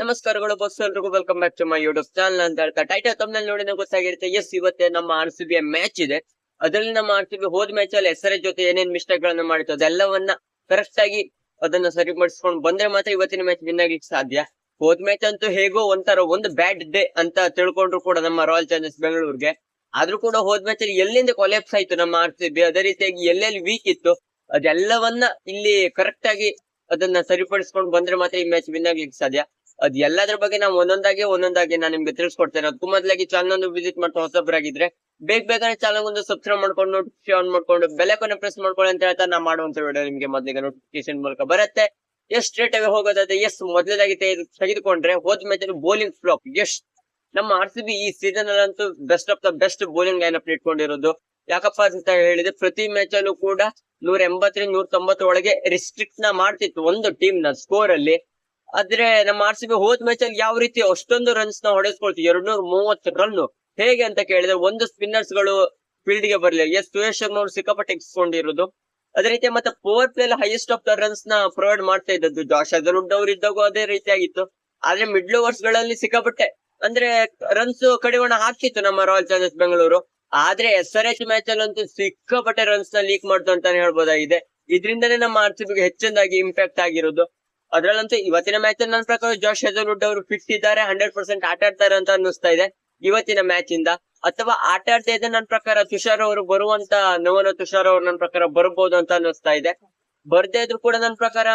ನಮಸ್ಕಾರಗಳು ಬಸ್ ಎಲ್ರಿಗೂ. Welcome back to my YouTube channel ಅಂತ ಹೇಳ್ತಾ. ಟೈಟಲ್ ತಮ್ಮಲ್ಲಿ ನೋಡಿದ್ರೆ ಗೊತ್ತಾಗಿರುತ್ತೆ. ಎಸ್ ಇವತ್ತೆ ನಮ್ಮ ಆರ್ ಸಿ ಬಿ ಮ್ಯಾಚ್ ಇದೆ. ಅದರಲ್ಲಿ ನಮ್ಮ ಆರ್ ಸಿ ಬಿ ಹೋದ ಮ್ಯಾಚ್ ಅಲ್ಲಿ ಎಸ್ ಜೊತೆ ಏನೇನ್ ಮಿಸ್ಟೇಕ್ ಗಳನ್ನ ಮಾಡಿತ್ತು, ಅದೆಲ್ಲವನ್ನ ಕರೆಕ್ಟ್ ಆಗಿ ಅದನ್ನ ಸರಿಪಡಿಸ್ಕೊಂಡು ಬಂದ್ರೆ ಮಾತ್ರ ಇವತ್ತಿನ ಮ್ಯಾಚ್ ವಿನ್ ಸಾಧ್ಯ. ಹೋದ್ ಮ್ಯಾಚ್ ಅಂತೂ ಹೇಗೋ ಒಂಥರ ಒಂದು ಬ್ಯಾಡ್ ಡೇ ಅಂತ ತಿಳ್ಕೊಂಡ್ರು ಕೂಡ ನಮ್ಮ ರಾಯಲ್ ಚಾಲೆಂಜರ್ಸ್ ಬೆಂಗಳೂರಿಗೆ ಆದ್ರೂ ಕೂಡ ಹೋದ್ ಮ್ಯಾಚ್ ಅಲ್ಲಿ ಎಲ್ಲಿಂದ ಕೊಲೆಪ್ಸ್ ಆಯ್ತು ನಮ್ಮ ಆರ್ ಸಿ ಬಿ ಅದೇ ರೀತಿಯಾಗಿ ಎಲ್ಲೆಲ್ಲಿ ವೀಕ್ ಇತ್ತು? ಅದೆಲ್ಲವನ್ನ ಇಲ್ಲಿ ಕರೆಕ್ಟ್ ಆಗಿ ಅದನ್ನ ಸರಿಪಡಿಸ್ಕೊಂಡು ಬಂದ್ರೆ ಮಾತ್ರ ಈ ಮ್ಯಾಚ್ ವಿನ್ ಆಗ್ಲಿಕ್ಕೆ ಸಾಧ್ಯ. ಅದ್ ಎಲ್ಲದ್ರ ಬಗ್ಗೆ ನಾವು ಒಂದೊಂದಾಗಿ ಒಂದೊಂದಾಗಿ ನಾನು ನಿಮ್ಗೆ ತಿಳಿಸ್ಕೊಡ್ತೇನೆ. ಅದಕ್ಕೂ ಮೊದಲಾಗಿ ಚಾನಲ್ ಒಂದು ವಿಸಿಟ್ ಮಾಡ್ತಾ ಹೊಸಬ್ರಾಗಿದ್ರೆ, ಬೇಗ ಬೇಗನೆ ಚಾನಲ್ ಒಂದು ಸಬ್ಸ್ಕ್ರೈಬ್ ಮಾಡ್ಕೊಂಡು ನೋಟಿಫಿಕೇಶನ್ ಆನ್ ಮಾಡ್ಕೊಂಡು ಬೆಲೆಕೊನೆ ಪ್ರೆಸ್ ಮಾಡ್ಕೊಳ್ಳಿ ಅಂತ ಹೇಳ್ತಾ ನಾ ಮಾಡುವಂತ ವಿಡಿಯೋ ನಿಮ್ಗೆ ಮೊದಲಿಗೆ ನೋಟಿಫಿಕೇಶನ್ ಮೂಲಕ ಬರುತ್ತೆ. ಎಷ್ಟ್ ಸ್ಟ್ರೇಟ್ ಆಗಿ ಹೋಗೋದಾದ್ರೆ ಎಸ್ ಮೊದಲದಾಗಿ ತೆಗೆದುಕೊಂಡ್ರೆ ಹೋದ್ ಮ್ಯಾಚ್ ಬೌಲಿಂಗ್ ಫ್ಲಾಪ್ ಎಷ್ಟ್ ನಮ್ಮ ಆರ್ ಸಿ ಬಿ ಈ ಸೀಸನ್ ಅಲ್ಲಂತೂ best of the best bowling line up ಇಟ್ಕೊಂಡಿರೋದು. ಯಾಕಪ್ಪ ಅಂತ ಹೇಳಿದ್ರೆ ಪ್ರತಿ ಮ್ಯಾಚ್ ಅಲ್ಲೂ ಕೂಡ ನೂರ ಎಂಬತ್ತರಿಂದ ನೂರ ತೊಂಬತ್ತರ ಒಳಗೆ ರಿಸ್ಟ್ರಿಕ್ಟ್ನ ಮಾಡ್ತಿತ್ತು. ಒಂದು ಟೀಮ್ನ ಸ್ಕೋರ್ ಅಲ್ಲಿ ಆದ್ರೆ ನಮ್ಮ ಆರ್ ಸಿ ಬಿ ಹೋದ್ ಮ್ಯಾಚ್ ಅಲ್ಲಿ ಯಾವ ರೀತಿ ಅಷ್ಟೊಂದು ರನ್ಸ್ನ ಹೊಡೆಸ್ಕೊಳ್ತೀವಿ ಎರಡ್ ನೂರ ಮೂವತ್ತು ರನ್ ಹೇಗೆ ಅಂತ ಕೇಳಿದ್ರೆ ಒಂದು ಸ್ಪಿನ್ನರ್ಸ್ಗಳು ಫೀಲ್ಡ್ಗೆ ಬರ್ಲಿಲ್ಲ. ಎಸ್ ಸುರೇಶ್ ಶರ್ಮಾ ಅವರು ಸಿಕ್ಕಾಪಟ್ಟೆ ಎಕ್ಸ್ಕೊಂಡಿರೋದು ಅದೇ ರೀತಿ ಮತ್ತೆ power play highest of the ರನ್ಸ್ನ provide ಮಾಡ್ತಾ ಇದ್ದದ್ದು ಜಾಶ್ ಅಜರುಡ್ ಅವ್ರು ಇದ್ದಾಗೂ ಅದೇ ರೀತಿ ಆಗಿತ್ತು. ಆದ್ರೆ ಮಿಡ್ಲ್ ಓವರ್ಸ್ಗಳಲ್ಲಿ ಸಿಕ್ಕಾಪಟ್ಟೆ ಅಂದ್ರೆ ರನ್ಸ್ ಕಡಿವಾಣ ಹಾಕ್ತಿತ್ತು ನಮ್ಮ ರಾಯಲ್ ಚಾಲೆಂಜರ್ಸ್ ಬೆಂಗಳೂರು ಆದ್ರೆ ಎಸ್ ಆರ್ ಎಚ್ ಮ್ಯಾಚ್ ಅಲ್ಲಂತೂ ಸಿಕ್ಕಾಪಟ್ಟೆ ರನ್ಸ್ನ ಲೀಕ್ ಮಾಡ್ತು ಅಂತಾನೆ ಹೇಳ್ಬೋದಾಗಿದೆ. ಇದರಿಂದನೇ ನಮ್ಮ ಆರ್ ಸಿ ಬಿಗೆ ಹೆಚ್ಚಿನದಾಗಿ ಇಂಪ್ಯಾಕ್ಟ್ ಆಗಿರೋದು. ಅದ್ರಲ್ಲಂತೂ ಇವತ್ತಿನ ಮ್ಯಾಚ್ ನನ್ನ ಪ್ರಕಾರ ಜಾಶ್ ಹೆಜಲ್ವುಡ್ ಅವರು ಫಿಟ್ ಇದ್ದಾರೆ ಹಂಡ್ರೆಡ್ ಪರ್ಸೆಂಟ್ ಆಟ ಆಡ್ತಾರೆ ಅಂತ ಅನ್ನಿಸ್ತಾ ಇದೆ ಇವತ್ತಿನ ಮ್ಯಾಚ್ ಇಂದ. ಅಥವಾ ಆಟ ಆಡ್ತಾ ಇದ್ದ ನನ್ನ ಪ್ರಕಾರ ತುಷಾರ್ ಅವರು ಬರುವಂತ ನವನ ತುಷಾರ್ ಅವರು ನನ್ನ ಪ್ರಕಾರ ಬರಬಹುದು ಅಂತ ಅನ್ನಿಸ್ತಾ ಇದೆ. ಬರ್ದೇ ಇದ್ರು ಕೂಡ ನನ್ನ ಪ್ರಕಾರ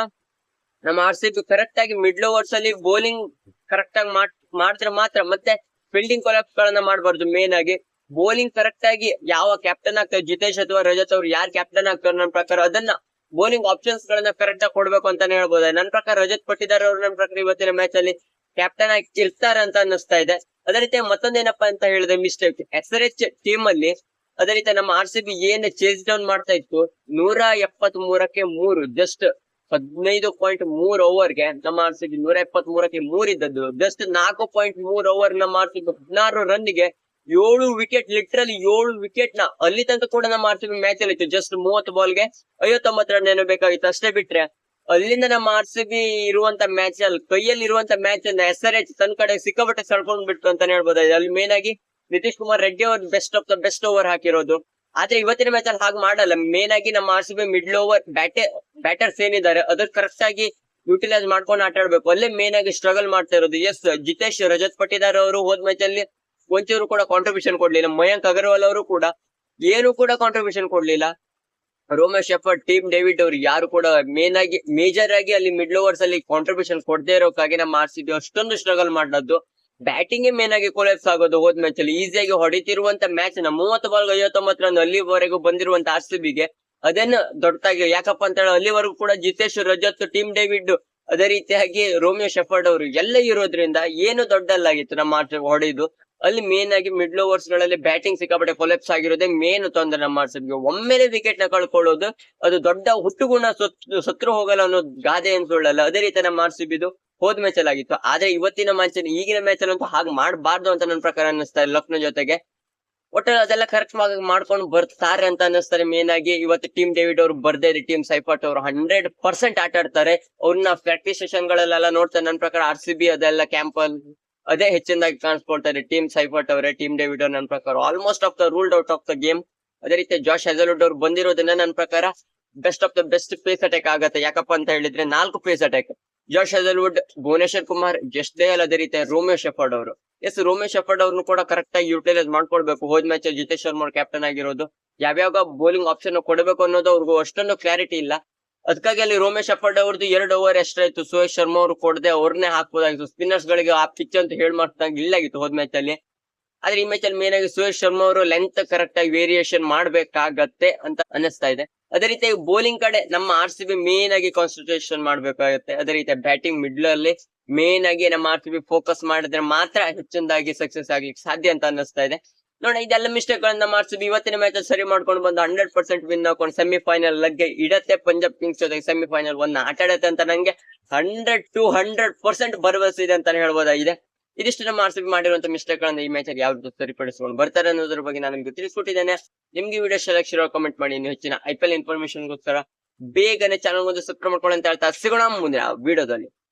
ನಮ್ಮ ಆರ್ ಸಿ ಬಿ ಕರೆಕ್ಟ್ ಆಗಿ ಮಿಡ್ಲ್ ಓವರ್ಸ್ ಅಲ್ಲಿ ಬೌಲಿಂಗ್ ಕರೆಕ್ಟ್ ಆಗಿ ಮಾಡ್, ಮಾಡಿದ್ರೆ ಮಾತ್ರ ಮತ್ತೆ ಫೀಲ್ಡಿಂಗ್ ಕೊಲಾಪ್ಸ್ ಗಳನ್ನ ಮಾಡಬಾರ್ದು ಮೇನ್ ಆಗಿ. ಬೌಲಿಂಗ್ ಕರೆಕ್ಟ್ ಆಗಿ ಯಾವ ಕ್ಯಾಪ್ಟನ್ ಆಗ್ತಾರೆ ಜಿತೇಶ್ ಅಥವಾ ರಜತ್ ಅವ್ರು ಯಾರು ಕ್ಯಾಪ್ಟನ್ ಆಗ್ತಾರೆ ನನ್ನ ಪ್ರಕಾರ ಅದನ್ನ ಬೌಲಿಂಗ್ ಆಪ್ಷನ್ಸ್ ಗಳನ್ನ ಕರೆಕ್ಟ್ ಆಗಿ ಕೊಡ್ಬೇಕು ಅಂತಾನೆ ಹೇಳ್ಬೋದು. ನನ್ನ ಪ್ರಕಾರ ರಜತ್ ಪಟ್ಟಿದಾರ್ ಅವರು ನನ್ನ ಪ್ರಕಾರ ಇವತ್ತಿನ ಮ್ಯಾಚ್ ಅಲ್ಲಿ ಕ್ಯಾಪ್ಟನ್ ಆಗಿ ಇರ್ತಾರೆ ಅಂತ ಅನ್ನಿಸ್ತಾ ಇದೆ. ಅದೇ ರೀತಿ ಮತ್ತೊಂದೇನಪ್ಪ ಅಂತ ಹೇಳಿದ್ರೆ mistake S R H team ಅಲ್ಲಿ ಅದೇ ರೀತಿ ನಮ್ಮ ಆರ್ ಸಿ ಬಿ ಏನ್ ಚೇಸ್ ಡೌನ್ ಮಾಡ್ತಾ ಇತ್ತು, ನೂರ ಎಪ್ಪತ್ ಮೂರಕ್ಕೆ ಮೂರು ಜಸ್ಟ್ ಹದಿನೈದು ಪಾಯಿಂಟ್ ಮೂರ್ ಓವರ್ಗೆ ನಮ್ಮ ಆರ್ ಸಿ ಬಿ ನೂರ ಎಪ್ಪತ್ ಮೂರಕ್ಕೆ ಮೂರ್ ಇದ್ದದ್ದು. ಜಸ್ಟ್ ನಾಲ್ಕು ಪಾಯಿಂಟ್ ಮೂರ್ ಓವರ್ ನಮ್ಮ ಆರ್ ಸಿ ಬಿ ಹದಿನಾರು ರನ್ಗೆ ಏಳು ವಿಕೆಟ್ ಲಿಟ್ರಲಿ ಏಳು ವಿಕೆಟ್ನ ಅಲ್ಲಿ ತನಕ ಕೂಡ ನಮ್ಮ ಆರ್ ಸಿ ಬಿ ಮ್ಯಾಚ್ ಅಲ್ಲಿ ಇತ್ತು. ಜಸ್ಟ್ ಮೂವತ್ತು ಬಾಲ್ಗೆ ಐವತ್ತೊಂಬತ್ತು ರನ್ ಏನೋ ಬೇಕಾಗಿತ್ತು. ಅಷ್ಟೇ ಬಿಟ್ರೆ ಅಲ್ಲಿಂದ ನಮ್ಮ ಆರ್ ಸಿ ಬಿ ಇರುವಂತ ಮ್ಯಾಚ್ ಅಲ್ಲಿ, ಕೈಯಲ್ಲಿ ಇರುವಂತ ಮ್ಯಾಚ್ ಅನ್ನ ಎಸ್ ಆರ್ ಎಚ್ ತನ್ನ ಕಡೆ ಸಿಕ್ಕಾಪಟ್ಟೆ ಸಳ್ಕೊಂಡ್ ಬಿಟ್ಟು ಅಂತಾನೆ ಹೇಳ್ಬೋದಾಗಿದೆ ಅಲ್ಲಿ ಮೇನ್ ಆಗಿ ನಿತೀಶ್ ಕುಮಾರ್ ರೆಡ್ಡಿ ಅವರು best of the best over ಹಾಕಿರೋದು. ಆದ್ರೆ ಇವತ್ತಿನ ಮ್ಯಾಚ್ ಅಲ್ಲಿ ಹಾಗೆ ಮಾಡಲ್ಲ. ಮೇನ್ ಆಗಿ ನಮ್ಮ R C B middle over ಬ್ಯಾಟೆ ಬ್ಯಾಟರ್ಸ್ ಏನಿದ್ದಾರೆ ಅದ್ರ ಕರೆಕ್ಟ್ ಆಗಿ ಯುಟಿಲೈಸ್ ಮಾಡ್ಕೊಂಡು ಆಟ ಆಡ್ಬೇಕು ಅಲ್ಲೇ ಮೇನ್ ಆಗಿ ಸ್ಟ್ರಗಲ್ ಮಾಡ್ತಾ ಇರೋದು. ಎಸ್ ಜಿತೇಶ್ ರಜತ್ ಪಟ್ಟಿದಾರ್ ಅವರು ಹೋದ್ ಮ್ಯಾಚ್ ಅಲ್ಲಿ ಒಂಚೂರು ಕೂಡ ಕಾಂಟ್ರಿಬ್ಯೂಷನ್ ಕೊಡ್ಲಿಲ್ಲ. ಮಯಾಂಕ್ ಅಗರ್ವಾಲ್ ಅವರು ಕೂಡ ಏನು ಕೂಡ ಕಾಂಟ್ರಿಬ್ಯೂಷನ್ ಕೊಡ್ಲಿಲ್ಲ. ರೋಮೇಶ್ ಎಫರ್ಟ್ ಟೀಮ್ ಡೇವಿಡ್ ಅವರು ಯಾರು ಕೂಡ ಮೇನ್ ಆಗಿ ಮೇಜರ್ ಆಗಿ ಅಲ್ಲಿ ಮಿಡ್ಲ್ ಓವರ್ಸ್ ಅಲ್ಲಿ ಕಾಂಟ್ರಿಬ್ಯೂಷನ್ ಕೊಡದೇ ಇರೋಕ್ಕಾಗಿ ನಮ್ಮ ಆರ್ ಅಷ್ಟೊಂದು ಸ್ಟ್ರಗಲ್ ಮಾಡದ್ದು ಬ್ಯಾಟಿಂಗ್ ಮೇನ್ ಆಗಿ ಕೊಲೆಪ್ಸ್ ಆಗೋದು ಹೋದ್ ಮ್ಯಾಚ್ ಅಲ್ಲಿ ಈಸಿಯಾಗಿ ಹೊಡಿತಿರುವಂತ ಮ್ಯಾಚ್ನ ಮೂವತ್ತು ಬಾಲ್ ಐವತ್ತೊಂಬತ್ತು ರನ್ ಅಲ್ಲಿವರೆಗೂ ಬಂದಿರುವಂತ ಆರ್ ಸಿ ಬಿಗೆ ಅದೇನು ದೊಡ್ಡದಾಗಿ ಯಾಕಪ್ಪ ಅಂತ ಹೇಳಿ ಅಲ್ಲಿವರೆಗೂ ಕೂಡ ಜಿತೇಶ್, ರಜತ್, ಟೀಮ್ ಡೇವಿಡ್ ಅದೇ ರೀತಿಯಾಗಿ ರೋಮಿಯೋ ಶೆಫರ್ಡ್ ಅವರು ಎಲ್ಲ ಇರೋದ್ರಿಂದ ಏನು ದೊಡ್ಡಲ್ಲಾಗಿತ್ತು ನಮ್ಮ ಆಟ ಹೊಡೆದು. ಅಲ್ಲಿ ಮೇನ್ ಆಗಿ ಮಿಡ್ಲ್ ಓವರ್ಸ್ಗಳಲ್ಲಿ ಬ್ಯಾಟಿಂಗ್ ಸಿಕ್ಕಾಪಟ್ಟೆ ಕೊಲೆಪ್ಸ್ ಆಗಿರೋದೇ ಮೇನ್ ತೊಂದರೆ ನಮ್ಮ ಆರ್ ಸಿ ಒಮ್ಮೆಲೆ ವಿಕೆಟ್ನ ಕಳ್ಕೊಳ್ಳೋದು, ಅದು ದೊಡ್ಡ ಹುಟ್ಟುಗುಣ ಸತ್ರು ಹೋಗಲ್ಲ ಅನ್ನೋ ಗಾದೆ ಏನ್ ಸುಳ್ಳಲ್ಲ ಅದೇ ರೀತಿ ನಮ್ಮ ಆರ್ ಸಿ ಹೋದ್ ಮ್ಯಾಚ್ ಅಲ್ಲಿ ಆಗಿತ್ತು. ಆದ್ರೆ ಇವತ್ತಿನ ಮ್ಯಾಚ್ ಈಗಿನ ಮ್ಯಾಚ್ ಅಲ್ಲಂತೂ ಹಾಗೆ ಮಾಡಬಾರ್ದು ಅಂತ ನನ್ನ ಪ್ರಕಾರ ಅನ್ನಿಸ್ತಾ ಇದೆ ಲಕ್ನೋ ಜೊತೆಗೆ. ಒಟ್ಟು ಅದೆಲ್ಲ ಕರೆಕ್ಟ್ ಮಾಡ್ಕೊಂಡು ಬರ್ತಾರೆ ಅಂತ ಅನ್ನಿಸ್ತಾರೆ ಮೇನ್ ಆಗಿ. ಇವತ್ತು ಟೀಮ್ ಡೇವಿಡ್ ಅವರು ಬರ್ದೇ ಇದೆ. ಟೀಮ್ ಸೈಫಾಟ್ ಅವರು ಹಂಡ್ರೆಡ್ ಪರ್ಸೆಂಟ್ ಆಟ ಆಡ್ತಾರೆ ಅವ್ರನ್ನ ಪ್ರಾಕ್ಟೀಸ್ ಸೆಷನ್ ಗಳಲ್ಲೆಲ್ಲ ನೋಡ್ತಾರೆ. ನನ್ನ ಪ್ರಕಾರ ಆರ್ ಸಿ ಬಿ ಅದೆಲ್ಲ ಕ್ಯಾಂಪ್ ಅದೇ ಹೆಚ್ಚಿನದಾಗಿ ಕಾಣಿಸ್ಕೊಳ್ತಾರೆ ಟೀಮ್ ಸೈಫರ್ಟ್ ಅವರೇ ಟೀಮ್ ಡೇವಿಡ್ ನನ್ನ ಪ್ರಕಾರ. Almost of the ruled out of the game ಅದೇ ರೀತಿ ಜಾಶ್ ಹೆಜಲ್ವುಡ್ ಅವ್ರು ಬಂದಿರೋದನ್ನ ನನ್ನ ಪ್ರಕಾರ best of the best pace attack ಆಗತ್ತೆ. ಯಾಕಪ್ಪ ಅಂತ ಹೇಳಿದ್ರೆ ನಾಲ್ಕು pace attack Josh Hazlewood Bhuvneshwar Kumar Yash Dayal ಅದೇ ರೀತಿ ರೋಮಿಯೋ ಶೆಫರ್ಡ್ ಅವರು. ಎಸ್ ರೋಮಿಯೋ ಶೆಫರ್ಡ್ ಅವ್ರನ್ನು ಕೂಡ ಕರೆಕ್ಟ್ ಆಗಿ ಯುಟಿಲೈಸ್ ಮಾಡ್ಕೊಳ್ಬೇಕು. ಹೋದ್ ಮ್ಯಾಚ್ ಜಿತೇಶ್ ಶರ್ಮಾ ಕ್ಯಾಪ್ಟನ್ ಆಗಿರೋದು. ಯಾವ್ಯಾವ ಬೌಲಿಂಗ್ ಆಪ್ಷನ್ ಕೊಡಬೇಕು ಅನ್ನೋದು ಅವ್ರಿಗೂ ಅಷ್ಟೊಂದು ಕ್ಲಾರಿಟಿ ಇಲ್ಲ. ಅದಕ್ಕಾಗಿ ಅಲ್ಲಿ ರೋಮೇಶ್ ಅಫರ್ಡ್ ಅವ್ರದ್ದು ಎರಡು ಓವರ್ ಎಷ್ಟಾಯ್ತು ಸುರೇಶ್ ಶರ್ಮಾ ಅವರು ಕೊಡದೆ ಅವ್ರನ್ನೇ ಹಾಕ್ಬೋದಾಗಿತ್ತು. ಸ್ಪಿನ್ನರ್ಸ್ ಗಳಿಗೆ ಆ ಪಿಚ್ ಅಂತ ಹೇಳಿ ಮಾಡ್ತಂಗ ಇಲ್ಲಾಗಿತ್ತು ಹೋದ್ ಮ್ಯಾಚ್ ಅಲ್ಲಿ. ಆದ್ರೆ ಈ ಮ್ಯಾಚ್ ಅಲ್ಲಿ ಮೇನ್ ಆಗಿ ಸುರೇಶ್ ಶರ್ಮಾ ಅವರು ಲೆಂತ್ ಕರೆಕ್ಟ್ ಆಗಿ ವೇರಿಯೇಷನ್ ಮಾಡ್ಬೇಕಾಗತ್ತೆ ಅಂತ ಅನಿಸ್ತಾ ಇದೆ. ಅದೇ ರೀತಿ ಬೌಲಿಂಗ್ ಕಡೆ ನಮ್ಮ ಆರ್ ಸಿ ಬಿ ಮೇನ್ ಆಗಿ ಕಾನ್ಸಂಟ್ರೇಷನ್ ಮಾಡ್ಬೇಕಾಗತ್ತೆ. ಅದೇ ರೀತಿ ಬ್ಯಾಟಿಂಗ್ ಮಿಡ್ಲ್ ಅಲ್ಲಿ ಮೇನ್ ಆಗಿ ನಮ್ಮ ಆರ್ ಸಿ ಬಿ ಫೋಕಸ್ ಮಾಡಿದ್ರೆ ಮಾತ್ರ ಹೆಚ್ಚಿನದಾಗಿ ಸಕ್ಸಸ್ ಆಗ್ಲಿಕ್ಕೆ ಸಾಧ್ಯ ಅಂತ ಅನ್ನಿಸ್ತಾ ಇದೆ. ನೋಡ ಇದೆಲ್ಲ ಮಿಸ್ಟೇಕ್ ಗಳನ್ನ ಮಾಡಿಸಿದ್ವಿ. ಇವತ್ತಿನ ಮ್ಯಾಚ್ ಸರಿ ಮಾಡ್ಕೊಂಡು ಬಂದು ಹಂಡ್ರೆಡ್ ಪರ್ಸೆಂಟ್ ವಿನ್ ಹಾಕೊಂಡು ಸೆಮಿಫೈನಲ್ ಲಗ್ಗೆ ಇಡತ್ತೆ ಪಂಜಾಬ್ ಕಿಂಗ್ಸ್ ಜೊತೆಗೆ ಸೆಮಿಫೈನಲ್ ಒಂದ್ ಆಟ ಆಡತ್ತೆ ಅಂತ ನಂಗೆ ಹಂಡ್ರೆಡ್ ಟು ಹಂಡ್ರೆಡ್ ಪರ್ಸೆಂಟ್ ಭರವಸೆ ಇದೆ ಅಂತಾನೆ ಹೇಳ್ಬೋದಾಗಿದೆ ಇದಿಷ್ಟು ನಮ್ಮ ಆರ್ಸಿಬಿ ಮಾಡಿರುವಂತ ಮಿಸ್ಟೇಕ್ ಗಳನ್ನ ಈ ಮ್ಯಾಚ್ ಅಲ್ಲಿ ಯಾವ ರೀತಿ ಸರಿಪಡಿಸ್ಕೊಂಡು ಬರ್ತಾರೆ ಅನ್ನೋದ್ರ ಬಗ್ಗೆ ನಾನು ನಿಮ್ಗೆ ತಿಳಿಸ್ಕೊಟ್ಟಿದ್ದೇನೆ. ನಿಮ್ಗೆ ವಿಡಿಯೋ ಸೆಲೆಕ್ಷನ್ ಕಮೆಂಟ್ ಮಾಡಿ, ಇನ್ನು ಹೆಚ್ಚಿನ ಐ ಪಿ ಎಲ್ ಇನ್ಫಾರ್ಮೇಶನ್ಗೋಸ್ಕರ ಬೇಗನೆ ಚಾನಲ್ ಒಂದು ಸಬ್ಸ್ಕ್ರೈಬ್ ಮಾಡ್ಕೊಳ್ಳಿ ಅಂತ ಹೇಳ್ತಾ ಸಿಗೋಣ ಮುಂದಿನ ವಿಡಿಯೋದಲ್ಲಿ